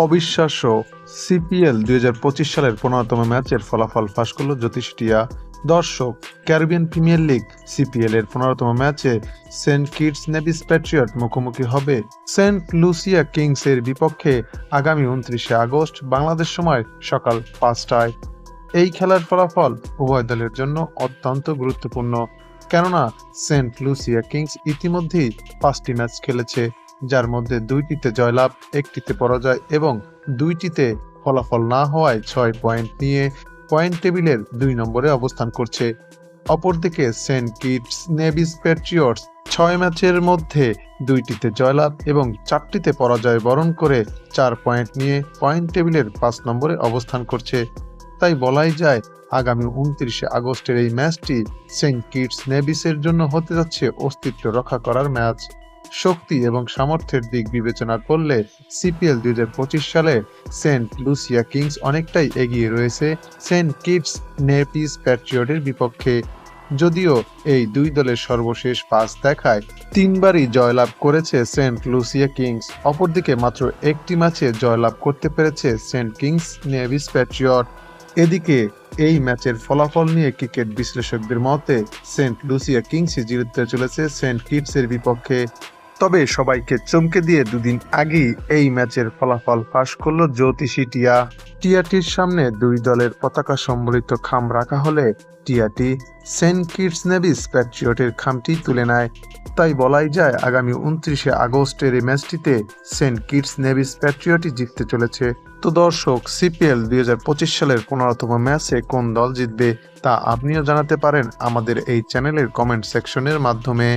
অবিশ্বাস্য সিপিএল দুই হাজার পঁচিশ সালের পনেরোতম ম্যাচের ফলাফল ফাঁস করল জ্যোতিষটিয়া। দর্শক, ক্যারিবিয়ান প্রিমিয়ার লিগ সিপিএল এর পনেরোতম ম্যাচে সেন্ট কিটস নেভিস প্যাট্রিয়ট মুখোমুখি হবে। সেন্ট লুসিয়া কিংস এর বিপক্ষে আগামী উনত্রিশে আগস্ট বাংলাদেশ সময় সকাল পাঁচটায়। এই খেলার ফলাফল উভয় দলের জন্য অত্যন্ত গুরুত্বপূর্ণ। কেননা, সেন্ট লুসিয়া কিংস ইতিমধ্যেই পাঁচটি ম্যাচ খেলেছে। যার মধ্যে দুইটিতে জয়লাভ, একটিতে পরাজয় এবং দুইটিতে ফলাফল না হওয়ায় ছয় পয়েন্ট নিয়ে পয়েন্ট টেবিলের দুই নম্বরে অবস্থান করছে। অপরদিকে সেন্ট কিটস নেভিস প্যাট্রিয়টস ছয় ম্যাচের মধ্যে দুইটিতে জয়লাভ এবং চারটিতে পরাজয় বরণ করে চার পয়েন্ট নিয়ে পয়েন্ট টেবিলের পাঁচ নম্বরে অবস্থান করছে। তাই বলাই যায়, আগামী উনত্রিশে আগস্টের এই ম্যাচটি সেন্ট কিটস নেভিসের জন্য হতে যাচ্ছে অস্তিত্ব রক্ষা করার ম্যাচ। শক্তি এবং সামর্থ্যের দিক বিবেচনা করলে সিপিএল দুই হাজার পঁচিশ সালে সেন্ট লুসিয়া কিংস অনেকটাই এগিয়ে রয়েছে সেন্ট কিটস নেপিস প্যাট্রিয়টের বিপক্ষে। যদিও এই দুই দলের সর্বশেষ পাঁচ দেখায় তিনবারই জয়লাভ করেছে সেন্ট লুসিয়া কিংস, অপরদিকে মাত্র একটি ম্যাচে জয়লাভ করতে পেরেছে সেন্ট কিংস নেভিস প্যাট্রিয়ট। এদিকে এই ম্যাচের ফলাফল নিয়ে ক্রিকেট বিশ্লেষকদের মতে, সেন্ট লুসিয়া কিংসই জিততে চলেছে সেন্ট কিটসের বিপক্ষে। তবে সবাইকে চমকে দিয়ে দুদিন আগেই এই ম্যাচের ফলাফল ফাঁস করল জ্যোতিষী টিয়া। টিয়াটির সামনে দুই দলের পতাকা সম্বলিত খাম রাখা হলে টিয়াটি সেন্ট কিটস নেভিস প্যাট্রিয়টের খামটি তুলে নেয়। তাই বলাই যায় আগামী উনত্রিশে আগস্টের এই ম্যাচটিতে সেন্ট কিটস নেভিস প্যাট্রিয়টই জিততে চলেছে। তো দর্শক, সিপিএল দুই হাজার পঁচিশ সালের পনেরোতম ম্যাচে কোন দল জিতবে তা আপনিও জানাতে পারেন আমাদের এই চ্যানেলের কমেন্ট সেকশনের মাধ্যমে।